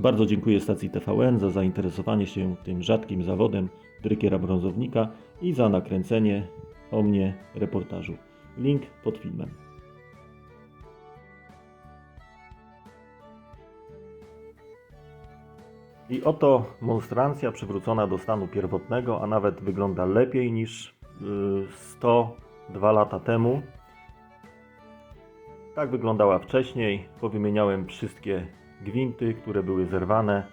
Bardzo dziękuję stacji TVN za zainteresowanie się tym rzadkim zawodem drykiera brązownika i za nakręcenie o mnie reportażu. Link pod filmem. I oto monstrancja przywrócona do stanu pierwotnego, a nawet wygląda lepiej niż y, 102 lata temu. Tak wyglądała wcześniej. Powymieniałem wszystkie gwinty, które były zerwane.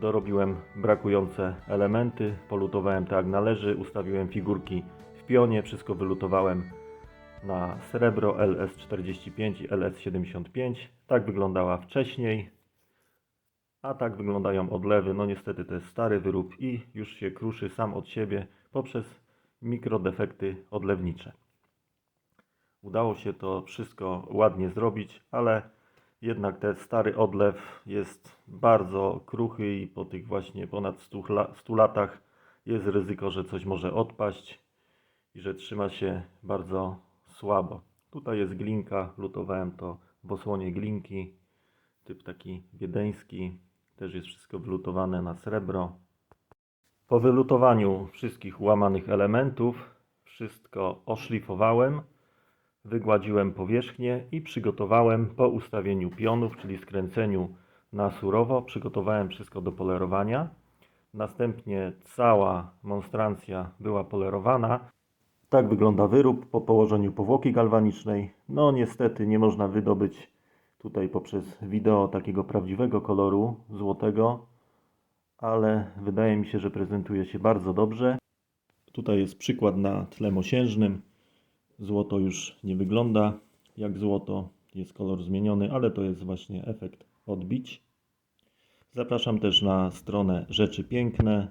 Dorobiłem brakujące elementy, polutowałem tak jak należy, ustawiłem figurki w pionie, wszystko wylutowałem na srebro LS45 i LS75. Tak wyglądała wcześniej. A tak wyglądają odlewy. No niestety to jest stary wyrób i już się kruszy sam od siebie poprzez mikrodefekty odlewnicze. Udało się to wszystko ładnie zrobić, ale jednak ten stary odlew jest bardzo kruchy i po tych właśnie ponad 100, la- 100 latach jest ryzyko, że coś może odpaść i że trzyma się bardzo słabo. Tutaj jest glinka, lutowałem to w osłonie glinki, typ taki wiedeński, też jest wszystko wylutowane na srebro. Po wylutowaniu wszystkich łamanych elementów wszystko oszlifowałem, wygładziłem powierzchnię i przygotowałem po ustawieniu pionów, czyli skręceniu na surowo, przygotowałem wszystko do polerowania. Następnie cała monstrancja była polerowana. Tak wygląda wyrób po położeniu powłoki galwanicznej. No niestety nie można wydobyć tutaj poprzez wideo takiego prawdziwego koloru złotego, ale wydaje mi się, że prezentuje się bardzo dobrze. Tutaj jest przykład na tle mosiężnym. Złoto już nie wygląda jak złoto, jest kolor zmieniony, ale to jest właśnie efekt odbić. Zapraszam też na stronę Rzeczy Piękne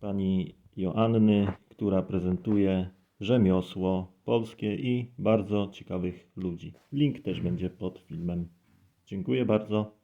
pani Joanny, która prezentuje rzemiosło polskie i bardzo ciekawych ludzi. Link też będzie pod filmem. Dziękuję bardzo.